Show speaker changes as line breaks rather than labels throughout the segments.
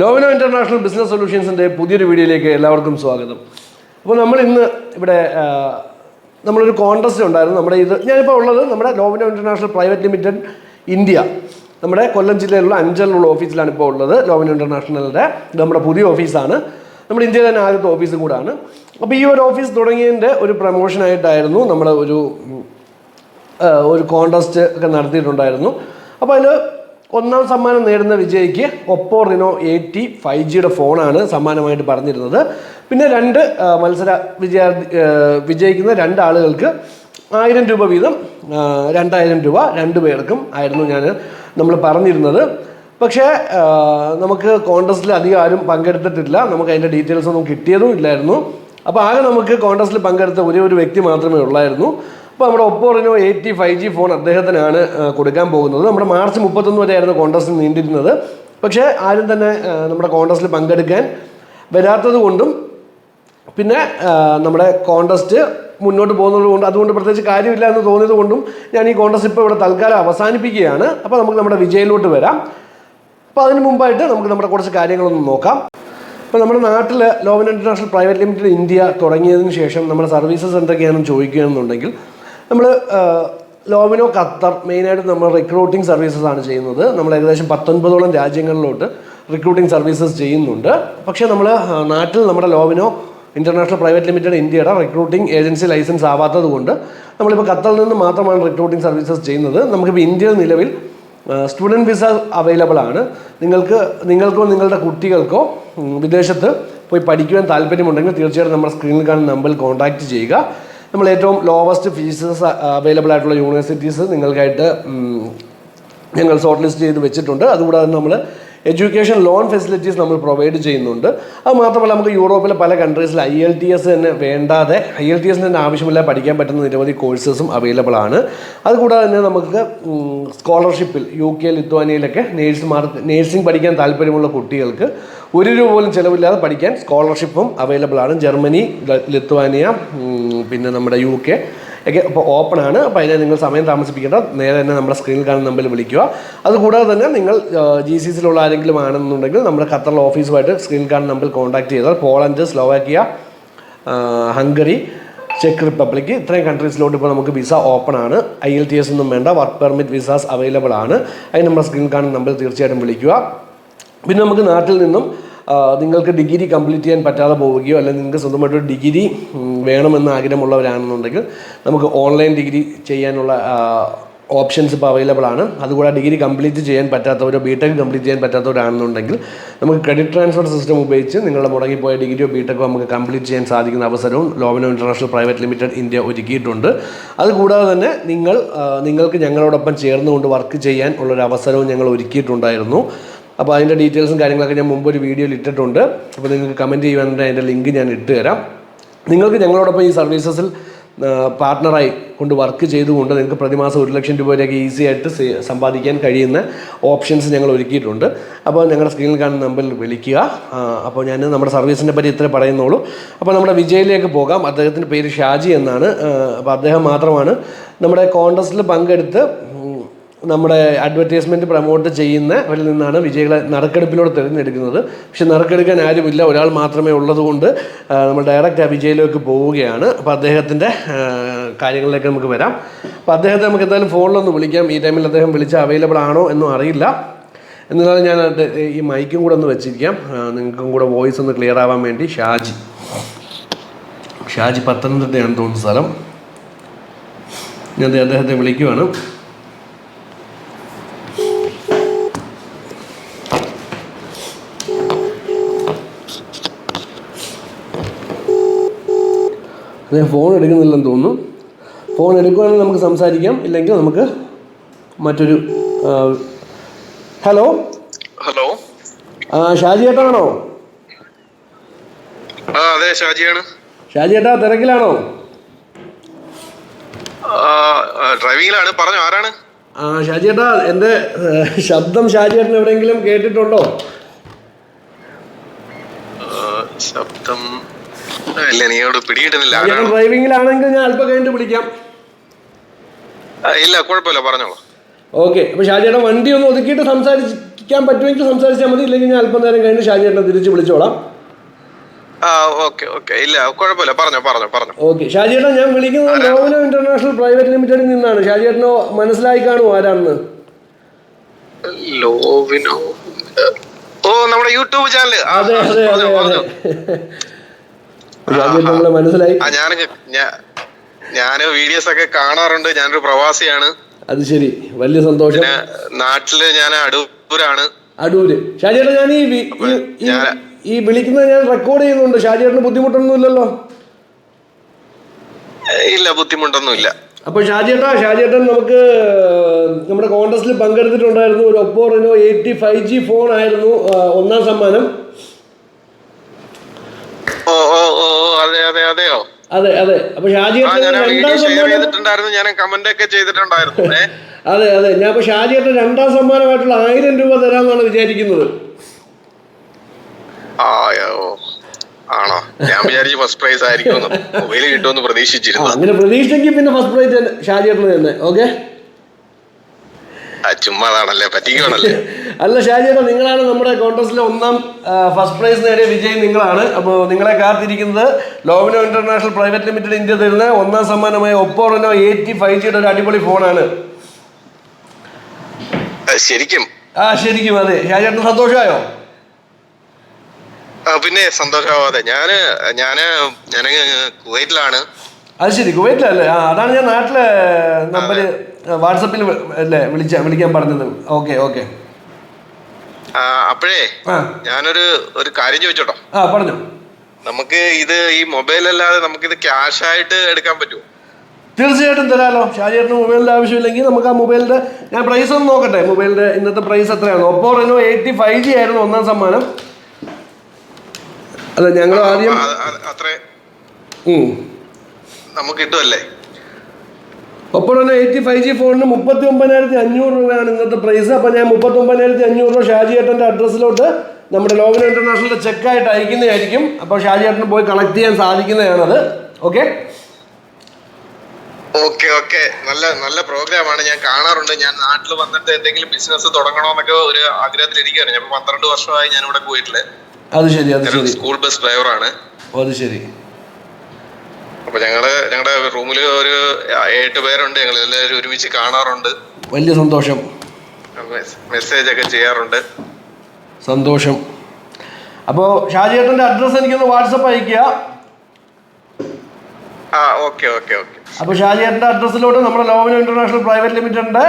Lovlina international business സൊല്യൂഷൻസിന്റെ പുതിയൊരു വീഡിയോയിലേക്ക് എല്ലാവർക്കും സ്വാഗതം. അപ്പോൾ നമ്മൾ ഇന്ന് ഇവിടെ നമ്മളൊരു കോൺടസ്റ്റ് ഉണ്ടായിരുന്നു. നമ്മുടെ ഇത് ഞാനിപ്പോൾ ഉള്ളത് നമ്മുടെ Lovino international private limited India. നമ്മുടെ കൊല്ലം ജില്ലയിലുള്ള അഞ്ചലുള്ള ഓഫീസിലാണ് ഇപ്പോൾ ഉള്ളത് ലോവിനോ ഇന്റർനാഷണലിന്റെ നമ്മുടെ പുതിയ ഓഫീസാണ്. നമ്മുടെ ഇന്ത്യയിലെ തന്നെ ആദ്യത്തെ ഓഫീസും കൂടാണ്. അപ്പോൾ ഈ ഒരു ഓഫീസ് തുടങ്ങിയതിന്റെ ഒരു പ്രമോഷനായിട്ടായിരുന്നു നമ്മൾ ഒരു ഒരു കോൺടസ്റ്റ് ഒക്കെ നടത്തിയിട്ടുണ്ടായിരുന്നു. അപ്പോൾ അതിൽ ഒന്നാം സമ്മാനം നേടുന്ന വിജയിക്ക് ഒപ്പോ റിനോ എയ്റ്റി ഫൈവ് ജിയുടെ ഫോണാണ് സമ്മാനമായിട്ട് പറഞ്ഞിരുന്നത്. പിന്നെ രണ്ട് മത്സര വിജയാർത്ഥി വിജയിക്കുന്ന രണ്ട് ആളുകൾക്ക് ആയിരം രൂപ വീതം രണ്ടായിരം രൂപ രണ്ടു പേർക്കും ആയിരുന്നു ഞാൻ നമ്മൾ പറഞ്ഞിരുന്നത്. പക്ഷേ നമുക്ക് കോൺടസ്റ്റിൽ അധികം ആരും പങ്കെടുത്തിട്ടില്ല. നമുക്ക് അതിന്റെ ഡീറ്റെയിൽസ് ഒന്നും കിട്ടിയതും ഇല്ലായിരുന്നു. അപ്പോൾ ആകെ നമുക്ക് കോൺടസ്റ്റിൽ പങ്കെടുത്ത ഒരേ ഒരു വ്യക്തി മാത്രമേ ഉള്ളായിരുന്നു. അപ്പോൾ നമ്മുടെ Oppo Reno eighty five G phone അദ്ദേഹത്തിനാണ് കൊടുക്കാൻ പോകുന്നത്. നമ്മുടെ മാർച്ച് മുപ്പത്തൊന്ന് വരെയായിരുന്നു കോൺടസ്റ്റ് നീണ്ടിരുന്നത്. പക്ഷേ ആരും തന്നെ നമ്മുടെ കോൺടസ്റ്റിൽ പങ്കെടുക്കാൻ വരാത്തത് കൊണ്ടും പിന്നെ നമ്മുടെ കോൺടസ്റ്റ് മുന്നോട്ട് പോകുന്നത് കൊണ്ട് അതുകൊണ്ട് പ്രത്യേകിച്ച് കാര്യമില്ല എന്ന് തോന്നിയത് കൊണ്ടും ഞാൻ ഈ കോൺടസ്റ്റ് ഇപ്പോൾ ഇവിടെ തൽക്കാലം അവസാനിപ്പിക്കുകയാണ്. അപ്പോൾ നമുക്ക് നമ്മുടെ വിജയിലോട്ട് വരാം. അപ്പോൾ അതിന് മുമ്പായിട്ട് നമുക്ക് നമ്മുടെ കുറച്ച് കാര്യങ്ങളൊന്ന് നോക്കാം. ഇപ്പോൾ നമ്മുടെ നാട്ടിൽ Lovan international private limited India തുടങ്ങിയതിന് ശേഷം നമ്മുടെ സർവീസസ് എന്തൊക്കെയാണെന്ന് ചോദിക്കുകയാണെന്നുണ്ടെങ്കിൽ നമ്മൾ ലോമിനോ ഖത്തർ മെയിനായിട്ട് നമ്മൾ റിക്രൂട്ടിംഗ് സർവീസസ് ആണ് ചെയ്യുന്നത്. നമ്മൾ ഏകദേശം പത്തൊൻപതോളം രാജ്യങ്ങളിലോട്ട് റിക്രൂട്ടിംഗ് സർവീസസ് ചെയ്യുന്നുണ്ട്. പക്ഷേ നമ്മൾ നാട്ടിൽ നമ്മുടെ ലോവിനോ ഇന്റർനാഷണൽ പ്രൈവറ്റ് ലിമിറ്റഡ് ഇന്ത്യയുടെ റിക്രൂട്ടിംഗ് ഏജൻസി ലൈസൻസ് ആവാത്തത് കൊണ്ട് നമ്മളിപ്പോൾ ഖത്തറിൽ നിന്ന് മാത്രമാണ് റിക്രൂട്ടിംഗ് സർവീസസ് ചെയ്യുന്നത്. നമുക്കിപ്പോൾ ഇന്ത്യയിൽ നിലവിൽ സ്റ്റുഡന്റ് വിസ അവൈലബിൾ ആണ്. നിങ്ങൾക്ക് നിങ്ങൾക്കോ നിങ്ങളുടെ കുട്ടികൾക്കോ വിദേശത്ത് പോയി പഠിക്കുവാൻ താല്പര്യമുണ്ടെങ്കിൽ തീർച്ചയായിട്ടും നമ്മുടെ സ്ക്രീനിൽ കാണുന്ന നമ്പറിൽ കോൺടാക്റ്റ് ചെയ്യുക. നമ്മൾ ഏറ്റവും ലോവസ്റ്റ് ഫീസസ് അവൈലബിൾ ആയിട്ടുള്ള യൂണിവേഴ്സിറ്റീസ് നിങ്ങൾക്കായിട്ട് ഞങ്ങൾ ഷോർട്ട് ലിസ്റ്റ് ചെയ്ത് വെച്ചിട്ടുണ്ട്. അതുകൂടാതെ നമ്മൾ എഡ്യൂക്കേഷൻ ലോൺ ഫെസിലിറ്റീസ് നമ്മൾ പ്രൊവൈഡ് ചെയ്യുന്നുണ്ട്. അത് മാത്രമല്ല നമുക്ക് യൂറോപ്പിലെ പല കൺട്രീസിൽ ഐ എൽ ടി എസ് തന്നെ വേണ്ടാതെ ഐ എൽ ടി എസിന് തന്നെ ആവശ്യമില്ല പഠിക്കാൻ പറ്റുന്ന നിരവധി കോഴ്സസും അവൈലബിൾ ആണ്. അതുകൂടാതെ തന്നെ നമുക്ക് സ്കോളർഷിപ്പിൽ യു കെ ലിത്വാനിയയിലൊക്കെ നേഴ്സുമാർക്ക് നേഴ്സിംഗ് പഠിക്കാൻ താല്പര്യമുള്ള കുട്ടികൾക്ക് ഒരു രൂപ പോലും ചിലവില്ലാതെ പഠിക്കാൻ സ്കോളർഷിപ്പും അവൈലബിൾ ആണ്. ജർമ്മനി ലിത്വാനിയ പിന്നെ നമ്മുടെ യു കെ ഒക്കെ അപ്പോൾ ഓപ്പൺ ആണ്. അപ്പോൾ അതിനെ നിങ്ങൾ സമയം താമസിപ്പിക്കേണ്ട. നേരെ തന്നെ നമ്മുടെ സ്ക്രീനിൽ കാണുന്ന നമ്പറിൽ വിളിക്കുക. അതുകൂടാതെ തന്നെ നിങ്ങൾ ജി സി സിയിലുള്ള ആരെങ്കിലും ആണെന്നുണ്ടെങ്കിൽ നമ്മുടെ ഖത്തറിലെ ഓഫീസുമായിട്ട് സ്ക്രീനിൽ കാണുന്ന നമ്പറിൽ കോൺടാക്ട് ചെയ്താൽ പോളണ്ട് സ്ലോവാക്കിയ ഹംഗറി ചെക്ക് റിപ്പബ്ലിക് ഇത്രയും കൺട്രീസിലോട്ട് ഇപ്പോൾ നമുക്ക് വിസ ഓപ്പൺ ആണ്. ഐ എൽ ടി എസ് ഒന്നും വേണ്ട. വർക്ക് പെർമിറ്റ് വിസാസ് അവൈലബിൾ ആണ്. അതിന് നമ്മുടെ സ്ക്രീനിൽ കാണുന്ന നമ്പറിൽ തീർച്ചയായിട്ടും വിളിക്കുക. പിന്നെ നമുക്ക് നാട്ടിൽ നിന്നും നിങ്ങൾക്ക് ഡിഗ്രി കംപ്ലീറ്റ് ചെയ്യാൻ പറ്റാതെ പോവുകയോ അല്ലെങ്കിൽ നിങ്ങൾക്ക് സ്വന്തമായിട്ടൊരു ഡിഗ്രി വേണമെന്ന് ആഗ്രഹമുള്ളവരാണെന്നുണ്ടെങ്കിൽ നമുക്ക് ഓൺലൈൻ ഡിഗ്രി ചെയ്യാനുള്ള ഓപ്ഷൻസ് ഇപ്പോൾ അവൈലബിൾ ആണ്. അതുകൂടാതെ ഡിഗ്രി കംപ്ലീറ്റ് ചെയ്യാൻ പറ്റാത്തവരോ ബി ടെക് കംപ്ലീറ്റ് ചെയ്യാൻ പറ്റാത്തവരാണെന്നുണ്ടെങ്കിൽ നമുക്ക് ക്രെഡിറ്റ് ട്രാൻസ്ഫർ സിസ്റ്റം ഉപയോഗിച്ച് നിങ്ങളുടെ മുടങ്ങിപ്പോയ ഡിഗ്രിയോ ബി ടെക്കോ നമുക്ക് കംപ്ലീറ്റ് ചെയ്യാൻ സാധിക്കുന്ന അവസരവും Lovano international private limited India ഒരുക്കിയിട്ടുണ്ട്. അതുകൂടാതെ തന്നെ നിങ്ങൾ നിങ്ങൾക്ക് ഞങ്ങളോടൊപ്പം ചേർന്നുകൊണ്ട് വർക്ക് ചെയ്യാൻ ഉള്ളൊരു അവസരവും ഞങ്ങൾ ഒരുക്കിയിട്ടുണ്ടായിരുന്നു. അപ്പോൾ അതിന്റെ ഡീറ്റെയിൽസും കാര്യങ്ങളൊക്കെ ഞാൻ മുമ്പ് ഒരു വീഡിയോയിൽ ഇട്ടിട്ടുണ്ട്. അപ്പോൾ നിങ്ങൾക്ക് കമന്റ് ചെയ്യുവാണെങ്കിൽ അതിന്റെ ലിങ്ക് ഞാൻ ഇട്ട് തരാം. നിങ്ങൾക്ക് ഞങ്ങളോടൊപ്പം ഈ സർവീസസിൽ പാർട്ട്ണറായി കൊണ്ട് വർക്ക് ചെയ്തുകൊണ്ട് നിങ്ങൾക്ക് പ്രതിമാസം ഒരു ലക്ഷം രൂപ വരെയൊക്കെ ഈസി ആയിട്ട് സമ്പാദിക്കാൻ കഴിയുന്ന ഓപ്ഷൻസ് ഞങ്ങൾ ഒരുക്കിയിട്ടുണ്ട്. അപ്പോൾ ഞങ്ങളുടെ സ്ക്രീനിൽ കാണുന്ന നമ്പറിൽ വിളിക്കുക. അപ്പോൾ ഞാൻ നമ്മുടെ സർവീസിനെ പറ്റി ഇത്രേ പറയുന്നുള്ളൂ. അപ്പോൾ നമ്മുടെ വിജയിലേക്ക് പോകാം. അദ്ദേഹത്തിന്റെ പേര് ഷാജി എന്നാണ്. അപ്പോൾ അദ്ദേഹം മാത്രമാണ് നമ്മുടെ കോൺടസ്റ്റിൽ പങ്കെടുത്ത് നമ്മുടെ അഡ്വർടൈസ്മെന്റ് പ്രൊമോട്ട് ചെയ്യുന്നവരിൽ നിന്നാണ് വിജയികളെ നറുക്കെടുപ്പിലൂടെ തിരഞ്ഞെടുക്കുന്നത്. പക്ഷെ നറുക്കെടുക്കാൻ ആരുമില്ല. ഒരാൾ മാത്രമേ ഉള്ളതുകൊണ്ട് നമ്മൾ ഡയറക്റ്റ് ആ വിജയിലേക്ക് പോവുകയാണ്. അപ്പോൾ അദ്ദേഹത്തിന്റെ കാര്യങ്ങളിലേക്ക് നമുക്ക് വരാം. അപ്പോൾ അദ്ദേഹത്തെ നമുക്ക് എന്തായാലും ഫോണിലൊന്ന് വിളിക്കാം. ഈ ടൈമിൽ അദ്ദേഹം വിളിച്ച് അവൈലബിൾ ആണോ എന്നും അറിയില്ല. എന്നാലും ഞാൻ ഈ മൈക്കും കൂടെ ഒന്ന് വെച്ചിരിക്കാം. നിങ്ങൾക്കും കൂടെ വോയിസ് ഒന്ന് ക്ലിയർ ആവാൻ വേണ്ടി ഷാജി. ഷാജി പത്തനംതിട്ടയാണ് തോന്നുന്ന സ്ഥലം. ഞാൻ അദ്ദേഹത്തെ വിളിക്കുവാണ്. അദ്ദേഹം ഫോൺ എടുക്കുന്നില്ലെന്ന് തോന്നുന്നു. ഫോൺ എടുക്കുവാണെങ്കിൽ നമുക്ക് സംസാരിക്കാം. ഇല്ലെങ്കിൽ നമുക്ക് മറ്റൊരു ഹലോ?
ഹലോ?
ഷാജി ഏട്ടാണോ
ആ അതെ ഷാജിയാണ്.
ഷാജി ഏട്ടാ തിരക്കിലാണോ?
ഡ്രൈവിംഗിലാണ് പറഞ്ഞു ആരാണ്?
ആ ഷാജി ഏട്ടാ എന്റെ ശബ്ദം ഷാജി ചേട്ടൻ എവിടെയെങ്കിലും കേട്ടിട്ടുണ്ടോ?
ശബ്ദം ഇല്ല നീ അവിടെ പിടികിട്ടുന്നില്ല. ഞാൻ
ഡ്രൈവിംഗിലാണെങ്കിൽ ഞാൻ അല്പം കഴിഞ്ഞിട്ട് വിളിക്കാം.
ഇല്ല കുഴപ്പമില്ല പറഞ്ഞോളൂ.
ഓക്കെ അപ്പോൾ ഷാജിയേട്ടൻ വണ്ടി ഒന്ന് ഒതുക്കിയിട്ട് സംസാരിക്കാൻ പറ്റുമെങ്കിൽ സംസാരിച്ചാൽ മതി. ഇല്ലെങ്കിൽ ഞാൻ അല്പം നേരം കഴിഞ്ഞ് ഷാജിയേട്ടനെ തിരിച്ച് വിളിച്ചോളാം.
ഇല്ല കുഴപ്പമില്ല. പറഞ്ഞോ പറഞ്ഞോ പറഞ്ഞോ.
ഓക്കെ ഷാജിയേട്ടൻ ഞാൻ വിളിക്കുന്നത് നോവലോ ഇന്റർനാഷണൽ പ്രൈവറ്റ് ലിമിറ്റഡിൽ നിന്നാണ്. ഷാജിയേട്ടനോ മനസ്സിലായി കാണും ആരാണെന്ന്?
ലോവിനോ? ഓ നമ്മുടെ യൂട്യൂബ് ചാനൽ
അതെ അതെ അതെ
പറഞ്ഞോ,
അതെ
പറഞ്ഞോ.
ഷാജിയേട്ടൻ നമ്മളെ മനസ്സിലായി.
ഞാൻ ഞാൻ വീഡിയോസ് ഒക്കെ കാണാറുണ്ട്. ഞാനൊരു പ്രവാസിയാണ്.
അത് ശരി. വലിയ സന്തോഷം.
നാട്ടിൽ ഞാൻ അടൂരാണ്.
അടൂര്. ഷാജിയേട്ടൻ ഞാൻ ഈ ഈ- വിളിക്കുന്നത് ഞാൻ റെക്കോർഡ് ചെയ്യുന്നുണ്ട്. ഷാജിയേട്ടന് ബുദ്ധിമുട്ടൊന്നും ഇല്ലല്ലോ
ഇല്ല ബുദ്ധിമുട്ടൊന്നുമില്ല.
അപ്പൊ ഷാജിയേട്ടാ ഷാജിയേട്ടൻ നമുക്ക് നമ്മുടെ കോൺടസ്റ്റിൽ പങ്കെടുത്തിട്ടുണ്ടായിരുന്നു. ഒരു Oppo Reno eighty five G phone ആയിരുന്നു ഒന്നാം സമ്മാനം.
അതെ അതെ അതെയോ?
അതെ അതെ.
ഞാൻ ചെയ്തിട്ടുണ്ടായിരുന്നു. കമന്റ് ഒക്കെ ചെയ്തിട്ടുണ്ടായിരുന്നു.
അതെ അതെ. ഞാൻ ഇപ്പോൾ ഷാജിയേട്ടൻ രണ്ടാം സമ്മാനമായിട്ടുള്ള ആയിരം രൂപ തരാമെന്നാണ് വിചാരിക്കുന്നത്.
ആണോ? ഞാൻ വിചാരിച്ചു ഫസ്റ്റ് പ്രൈസ് ആയിരിക്കും മൊബൈൽ കിട്ടുമെന്ന് പ്രതീക്ഷിച്ചിരുന്നു.
അങ്ങനെ പ്രതീക്ഷിച്ചെങ്കിൽ പിന്നെ ഫസ്റ്റ് പ്രൈസ് ഷാജിയേട്ടന് തന്നെ. ഓക്കെ
ചുമ്മാതാണല്ലേ? പറ്റിക്കണല്ലേ
അല്ല ഷാജിയേട്ടാ നിങ്ങളാണ് നമ്മുടെ കോൺടസ്റ്റിലെ ഒന്നാം ഫസ്റ്റ് പ്രൈസ് നേടിയ വിജയം നിങ്ങളാണ്. അപ്പോൾ നിങ്ങളെ കാത്തിരിക്കുന്നത് Lovino international private limited India തരുന്ന ഒന്നാം സമ്മാനമായ ഒപ്പോ റെനോ എയ്റ്റി ഫൈവ് ജിയുടെ ഒരു അടിപൊളി ഫോണാണ്.
ശരിക്കും.
ആ ശരിക്കും അതെ. ഷാജിയേട്ടന് സന്തോഷമായോ?
പിന്നെ സന്തോഷമാവാതെ ഞാൻ ഞാൻ ഞാൻ കുവൈറ്റിലാണ്.
അത് ശരി കുവൈറ്റിലല്ലേ? ആ അതാണ് ഞാൻ നാട്ടിലെ നമ്പർ വാട്സപ്പിൽ അല്ലേ വിളിച്ച വിളിക്കാൻ പറഞ്ഞത്. Okay okay.
അപ്പോഴേ ഞാനൊരു ഒരു കാര്യം ചോദിച്ചോട്ടോ.
ആ പറഞ്ഞു.
നമുക്ക് ഇത് ഈ മൊബൈൽ അല്ലാതെ നമുക്ക് ഇത് ക്യാഷ് ആയിട്ട് എടുക്കാൻ പറ്റുമോ
തീർച്ചയായിട്ടും തരാമല്ലോ ഷാജിയേട്ടന് മൊബൈലിന്റെ ആവശ്യമില്ലെങ്കിൽ നമുക്ക് ആ മൊബൈലിന്റെ ഞാൻ പ്രൈസ് ഒന്ന് നോക്കട്ടെ. മൊബൈലിന്റെ ഇന്നത്തെ പ്രൈസ് എത്രയാണ്? Oppo Reno eighty five G ആയിരുന്നു ഒന്നാം സമ്മാനം. അല്ല ഞങ്ങൾ ആദ്യം.
നമുക്ക് കിട്ടുമല്ലേ
ഒപ്പോ തന്നെ എയ്റ്റി ഫൈവ് ജി ഫോണിന് മുപ്പത്തി ഒമ്പതിനായിരത്തി അഞ്ഞൂറ് രൂപയാണ് ഇന്നത്തെ പ്രൈസ് അപ്പം ഞാൻ മുപ്പത്തി ഒമ്പതിനായിരത്തി അഞ്ഞൂറ് രൂപ ഷാജിയേട്ടന്റെ അഡ്രസ്സിലോട്ട് നമ്മുടെ ലോകന ഇന്റർനാഷണലിന്റെ ചെക്കായിട്ട് അയക്കുന്നതായിരിക്കും. അപ്പോൾ ഷാജിയേട്ടന് പോയി കളക്ട് ചെയ്യാൻ സാധിക്കുന്നതാണത്. ഓക്കെ
ഓക്കെ ഓക്കെ നല്ല നല്ല പ്രോഗ്രാമാണ് ഞാൻ കാണാറുണ്ട്. ഞാൻ നാട്ടിൽ വന്നിട്ട് എന്തെങ്കിലും ബിസിനസ് തുടങ്ങണമെന്നൊക്കെ ഒരു ആഗ്രഹത്തിൽ ഇരിക്കുകയാണ്. ഞാൻ പന്ത്രണ്ട് വർഷമായി ഞാൻ ഇവിടെ പോയിട്ടില്ലേ?
അത് ശരി
സ്കൂൾ ബസ് ഡ്രൈവറാണ്
അത് ശരി.
അപ്പൊ ഞങ്ങൾ ഞങ്ങളുടെ റൂമിൽ ഒരു എട്ട് പേരുണ്ട് ഞങ്ങൾ എല്ലാവരും ഒരുമിച്ച് കാണാറുണ്ട്.
വലിയ സന്തോഷം.
മെസ്സേജ് ഒക്കെ ചെയ്യാറുണ്ട്.
സന്തോഷം. അപ്പോൾ ഷാജിയേട്ടന്റെ അഡ്രസ്സ് എനിക്കൊന്ന് വാട്സപ്പ് അയക്കുക
ആ ഓക്കെ ഓക്കെ ഓക്കെ.
അപ്പോൾ ഷാജിയേട്ടന്റെ അഡ്രസ്സിലോട്ട് നമ്മുടെ ലോവനോ ഇന്റർനാഷണൽ പ്രൈവറ്റ് ലിമിറ്റഡിന്റെ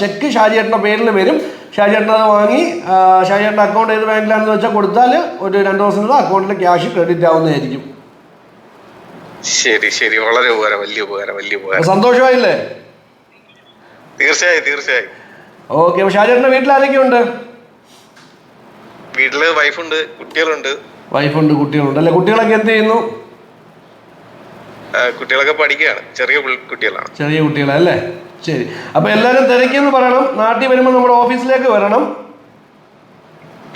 ചെക്ക് ഷാജിയേട്ടന്റെ പേരിൽ വരും. ഷാജിയേട്ടൻ അത് വാങ്ങി ഷാജിയേട്ടന്റെ ഷാജിയേട്ടന്റെ അക്കൗണ്ട് ഏത് ബാങ്കിലാണെന്ന് വെച്ചാൽ കൊടുത്താൽ ഒരു രണ്ട് ദിവസത്തിനുള്ള അക്കൗണ്ടിൽ ക്യാഷ് ക്രെഡിറ്റ് ആവുന്നതായിരിക്കും.
ശരി ശരി. വളരെ ഉപകാരം വലിയ ഉപകാരം വലിയ ഉപകാരം.
സന്തോഷമായില്ലേ?
തീർച്ചയായും തീർച്ചയായും.
ഓക്കെ അപ്പോൾ വീട്ടിൽ ആരൊക്കെ
ഉണ്ട് വീട്ടിൽ വൈഫുണ്ട് കുട്ടികളുണ്ട്.
വൈഫുണ്ട് കുട്ടികളുണ്ട്. അല്ലെ കുട്ടികളൊക്കെ എന്ത് ചെയ്യുന്നു?
കുട്ടികളൊക്കെ പഠിക്കുകയാണ്. ചെറിയ കുട്ടികളാണ്.
ചെറിയ കുട്ടികളല്ലേ ശരി. അപ്പൊ എല്ലാരും തിരക്കിയെന്ന് പറയണം. നാട്ടിൽ വരുമ്പോൾ നമ്മുടെ ഓഫീസിലേക്ക് വരണം.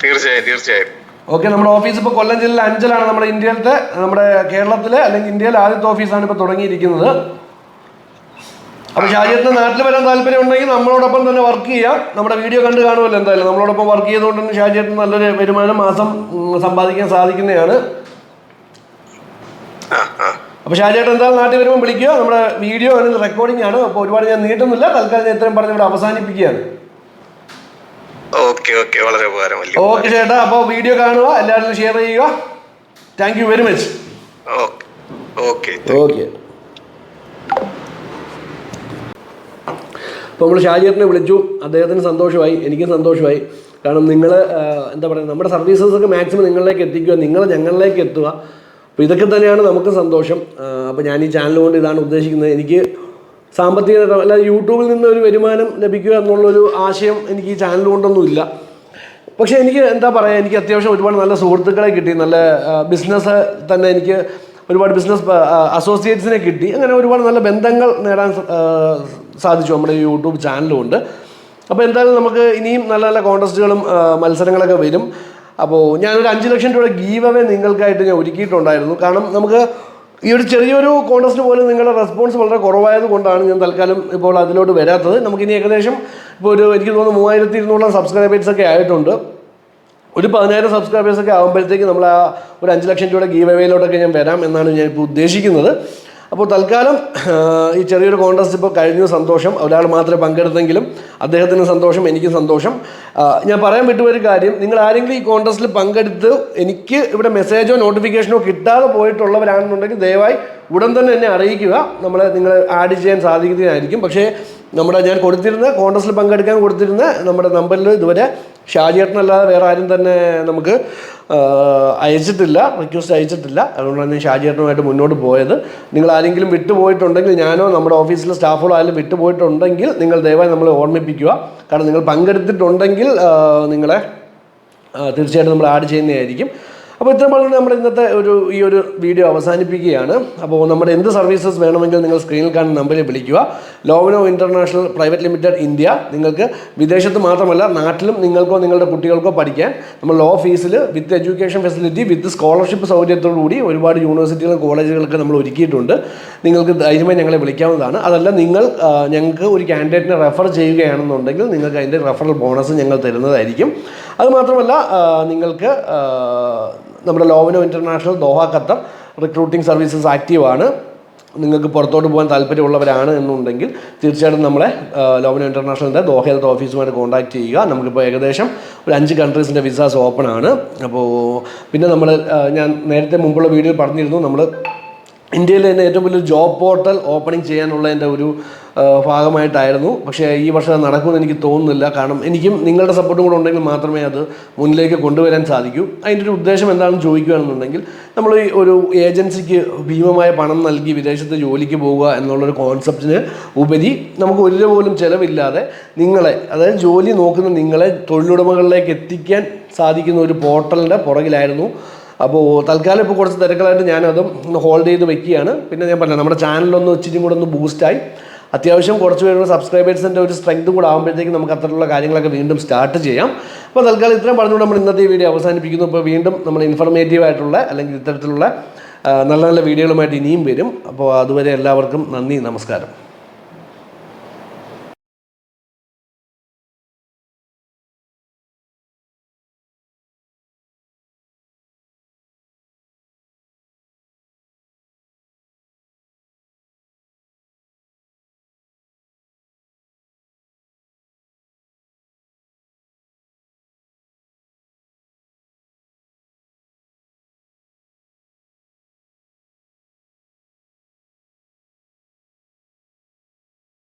തീർച്ചയായും തീർച്ചയായും.
ഓക്കെ നമ്മുടെ ഓഫീസ് ഇപ്പോൾ കൊല്ലം ജില്ലയിലെ അഞ്ചലാണ് നമ്മുടെ ഇന്ത്യയിലത്തെ നമ്മുടെ കേരളത്തിലെ അല്ലെങ്കിൽ ഇന്ത്യയിലെ ആദ്യത്തെ ഓഫീസാണ് ഇപ്പോൾ തുടങ്ങിയിരിക്കുന്നത്. അപ്പോൾ ഷാജിയത്തിന് നാട്ടിൽ വരാൻ താല്പര്യം ഉണ്ടെങ്കിൽ നമ്മളോടൊപ്പം തന്നെ വർക്ക് ചെയ്യാം. നമ്മുടെ വീഡിയോ കണ്ട് കാണുമല്ലോ എന്തായാലും. നമ്മളോടൊപ്പം വർക്ക് ചെയ്തുകൊണ്ട് തന്നെ ഷാജിയത്തിന് നല്ലൊരു വരുമാനം മാസം സമ്പാദിക്കാൻ സാധിക്കുന്നതാണ് അപ്പോൾ ഷാജിയേട്ടൻ എന്തായാലും നാട്ടിൽ വരുമ്പോൾ വിളിക്കുക. നമ്മുടെ വീഡിയോ ആണ് റെക്കോർഡിംഗ് ആണ്. അപ്പോൾ ഒരുപാട് ഞാൻ നീട്ടുന്നില്ല. തൽക്കാലം ഞാൻ ഇത്രയും പറഞ്ഞ് ഇവിടെ അവസാനിപ്പിക്കുകയാണ്.
Okay okay. വളരെ ഉപകാരം വലിയ
ഓക്കെ ചേട്ടാ അപ്പോൾ വീഡിയോ കാണുക എല്ലാവരും ഷെയർ ചെയ്യുക. Thank you very much
okay okay
okay. അപ്പോൾ നമ്മൾ ഷാജിയേട്ടനെ വിളിച്ചു. അദ്ദേഹത്തിന് സന്തോഷമായി എനിക്കും സന്തോഷമായി. കാരണം നിങ്ങൾ എന്താ പറയുക നമ്മുടെ സർവീസസ് ഒക്കെ മാക്സിമം നിങ്ങളിലേക്ക് എത്തിക്കുക നിങ്ങൾ ഞങ്ങളിലേക്ക് എത്തുക. അപ്പോൾ ഇതൊക്കെ തന്നെയാണ് നമുക്ക് സന്തോഷം. അപ്പോൾ ഞാൻ ഈ ചാനൽ കൊണ്ട് ഇതാണ് ഉദ്ദേശിക്കുന്നത്. എനിക്ക് സാമ്പത്തിക നേട്ടം അല്ലാതെ യൂട്യൂബിൽ നിന്ന് ഒരു വരുമാനം ലഭിക്കുക എന്നുള്ളൊരു ആശയം എനിക്ക് ഈ ചാനൽ കൊണ്ടൊന്നും ഇല്ല പക്ഷേ എനിക്ക് എന്താ പറയുക എനിക്ക് അത്യാവശ്യം ഒരുപാട് നല്ല സുഹൃത്തുക്കളെ കിട്ടി നല്ല ബിസിനസ് തന്നെ എനിക്ക് ഒരുപാട് ബിസിനസ് അസോസിയേറ്റ്സിനെ കിട്ടി. അങ്ങനെ ഒരുപാട് നല്ല ബന്ധങ്ങൾ നേടാൻ സാധിച്ചു നമ്മുടെ യൂട്യൂബ് ചാനലുകൊണ്ട്. അപ്പോൾ എന്തായാലും നമുക്ക് ഇനിയും നല്ല നല്ല കോൺടെസ്റ്റുകളും മത്സരങ്ങളൊക്കെ വരും. അപ്പോൾ ഞാനൊരു അഞ്ച് ലക്ഷം രൂപയുടെ ഗീവ് അവേ നിങ്ങൾക്കായിട്ട് ഞാൻ ഒരുക്കിയിട്ടുണ്ടായിരുന്നു. കാരണം നമുക്ക് ഈ ഒരു ചെറിയൊരു കോൺടസ്റ്റ് പോലും നിങ്ങളുടെ റെസ്പോൺസ് വളരെ കുറവായത് കൊണ്ടാണ് ഞാൻ തൽക്കാലം ഇപ്പോൾ അതിലോട്ട് വരാത്തത്. നമുക്കിനി ഏകദേശം ഇപ്പോൾ ഒരു എനിക്ക് തോന്നുന്നു മൂവായിരത്തി ഇരുന്നൂറോളം സബ്സ്ക്രൈബേഴ്സ് ഒക്കെ ആയിട്ടുണ്ട്. ഒരു പതിനായിരം സബ്സ്ക്രൈബേഴ്സ് ഒക്കെ ആകുമ്പോഴത്തേക്ക് നമ്മൾ ആ ഒരു അഞ്ച് ലക്ഷം രൂപയുടെ ഗീവ് ഞാൻ വരാം എന്നാണ് ഞാൻ ഇപ്പോൾ ഉദ്ദേശിക്കുന്നത്. അപ്പോൾ തൽക്കാലം ഈ ചെറിയൊരു കോൺടസ്റ്റ് ഇപ്പോൾ കഴിഞ്ഞു സന്തോഷം. ഒരാൾ മാത്രമേ പങ്കെടുത്തെങ്കിലും അദ്ദേഹത്തിന് സന്തോഷം എനിക്കും സന്തോഷം. ഞാൻ പറയാൻ വിട്ടുപോയൊരു കാര്യം നിങ്ങൾ ആരെങ്കിലും ഈ കോൺടസ്റ്റിൽ പങ്കെടുത്ത് എനിക്ക് ഇവിടെ മെസ്സേജോ നോട്ടിഫിക്കേഷനോ കിട്ടാതെ പോയിട്ടുള്ളവരാണെന്നുണ്ടെങ്കിൽ ദയവായി ഉടൻ തന്നെ എന്നെ അറിയിക്കുക. നമ്മളെ നിങ്ങൾ ആഡ് ചെയ്യാൻ സാധിക്കുന്നതായിരിക്കും. പക്ഷേ നമ്മുടെ ഞാൻ കൊടുത്തിരുന്ന കോൺഗ്രസ്സിൽ പങ്കെടുക്കാൻ കൊടുത്തിരുന്ന നമ്മുടെ നമ്പറിൽ ഇതുവരെ ഷാജിയേട്ടനല്ലാതെ വേറെ ആരും തന്നെ നമുക്ക് അയച്ചിട്ടില്ല റിക്വസ്റ്റ് അയച്ചിട്ടില്ല. അതുകൊണ്ടാണ് ഞാൻ ഷാജിയേട്ടനുമായിട്ട് മുന്നോട്ട് പോയത്. നിങ്ങൾ ആരെങ്കിലും വിട്ടുപോയിട്ടുണ്ടെങ്കിൽ ഞാനോ നമ്മുടെ ഓഫീസിലെ സ്റ്റാഫുകളോ ആരെങ്കിലും വിട്ടുപോയിട്ടുണ്ടെങ്കിൽ നിങ്ങൾ ദയവായി നമ്മളെ ഓർമ്മിപ്പിക്കുക. കാരണം നിങ്ങൾ പങ്കെടുത്തിട്ടുണ്ടെങ്കിൽ നിങ്ങളെ തീർച്ചയായിട്ടും നമ്മൾ ആഡ് ചെയ്യുന്നതായിരിക്കും. അപ്പോൾ ഇത്രയും പറഞ്ഞു നമ്മുടെ ഇന്നത്തെ ഒരു ഈ ഒരു വീഡിയോ അവസാനിപ്പിക്കുകയാണ്. അപ്പോൾ നമ്മുടെ എന്ത് സർവീസസ് വേണമെങ്കിൽ നിങ്ങൾ സ്ക്രീനിൽ കാണുന്ന നമ്പറിൽ വിളിക്കുക. Lovano international private limited India നിങ്ങൾക്ക് വിദേശത്ത് മാത്രമല്ല നാട്ടിലും നിങ്ങൾക്കോ നിങ്ങളുടെ കുട്ടികൾക്കോ പഠിക്കാൻ നമ്മൾ ലോ ഫീസിൽ with education facility with scholarship സൗകര്യത്തോടു കൂടി ഒരുപാട് യൂണിവേഴ്സിറ്റികളും കോളേജുകളൊക്കെ നമ്മൾ ഒരുക്കിയിട്ടുണ്ട്. നിങ്ങൾക്ക് ധൈര്യമായി ഞങ്ങളെ വിളിക്കാവുന്നതാണ്. അതല്ല നിങ്ങൾ ഞങ്ങൾക്ക് ഒരു കാൻഡിഡേറ്റിനെ റെഫർ ചെയ്യുകയാണെന്നുണ്ടെങ്കിൽ നിങ്ങൾക്ക് അതിന്റെ റെഫറൽ ബോണസ് ഞങ്ങൾ തരുന്നതായിരിക്കും. അതുമാത്രമല്ല നിങ്ങൾക്ക് നമ്മുടെ Lovano international Doha Qatar recruiting services ആക്റ്റീവാണ് നിങ്ങൾക്ക് പുറത്തോട്ട് പോകാൻ താല്പര്യമുള്ളവരാണ് എന്നുണ്ടെങ്കിൽ തീർച്ചയായിട്ടും നമ്മളെ ആ, ലോവനോ ഇന്റർനാഷണലിന്റെ ദോഹയിലത്തെ ഓഫീസുമായിട്ട് കോൺടാക്ട് ചെയ്യുക. നമുക്കിപ്പോൾ ഏകദേശം ഒരു അഞ്ച് കൺട്രീസിന്റെ വിസാസ് ഓപ്പൺ ആണ്. അപ്പോൾ പിന്നെ നമ്മൾ ഞാൻ നേരത്തെ മുമ്പുള്ള വീഡിയോയിൽ പറഞ്ഞിരുന്നു നമ്മൾ ഇന്ത്യയിലെ തന്നെ ഏറ്റവും വലിയൊരു ജോബ് പോർട്ടൽ ഓപ്പണിംഗ് ചെയ്യാനുള്ളതിന്റെ ഒരു ഭാഗമായിട്ടായിരുന്നു. പക്ഷേ ഈ വർഷം നടക്കുമെന്ന് എനിക്ക് തോന്നുന്നില്ല. കാരണം എനിക്കും നിങ്ങളുടെ സപ്പോർട്ടും കൂടെ ഉണ്ടെങ്കിൽ മാത്രമേ അത് മുന്നിലേക്ക് കൊണ്ടുവരാൻ സാധിക്കൂ. അതിന്റെ ഒരു ഉദ്ദേശം എന്താണെന്ന് ചോദിക്കുകയാണെന്നുണ്ടെങ്കിൽ നമ്മൾ ഈ ഒരു ഏജൻസിക്ക് ഭീമമായ പണം നൽകി വിദേശത്ത് ജോലിക്ക് പോവുക എന്നുള്ളൊരു കോൺസെപ്റ്റിന് ഉപരി നമുക്ക് ഒരു പോലും ചിലവില്ലാതെ നിങ്ങളെ അതായത് ജോലി നോക്കുന്ന നിങ്ങളെ തൊഴിലുടമകളിലേക്ക് എത്തിക്കാൻ സാധിക്കുന്ന ഒരു പോർട്ടലിന്റെ പുറകിലായിരുന്നു. അപ്പോൾ തൽക്കാലം ഇപ്പോൾ കുറച്ച് തിരക്കുകളായിട്ട് ഞാനതും ഹോൾഡ് ചെയ്ത് വെക്കുകയാണ്. പിന്നെ ഞാൻ പറഞ്ഞത് നമ്മുടെ ചാനലൊന്ന് ഇച്ചിരി കൂടെ ഒന്ന് ബൂസ്റ്റായി അത്യാവശ്യം കുറച്ച് പേരുടെ സബ്സ്ക്രൈബേഴ്സിന്റെ ഒരു സ്ട്രെങ്ത് കൂടെ ആകുമ്പോഴത്തേക്ക് നമുക്ക് അത്തരത്തിലുള്ള കാര്യങ്ങളൊക്കെ വീണ്ടും സ്റ്റാർട്ട് ചെയ്യാം. അപ്പോൾ തൽക്കാലം ഇത്രയും പറഞ്ഞുകൊണ്ട് നമ്മൾ ഇന്നത്തെ വീഡിയോ അവസാനിപ്പിക്കുന്നു. ഇപ്പോൾ വീണ്ടും നമ്മൾ ഇൻഫർമേറ്റീവ് ആയിട്ടുള്ള അല്ലെങ്കിൽ ഇത്തരത്തിലുള്ള നല്ല നല്ല വീഡിയോകളുമായിട്ട് ഇനിയും വരും. അപ്പോൾ അതുവരെ എല്ലാവർക്കും നന്ദി നമസ്കാരം.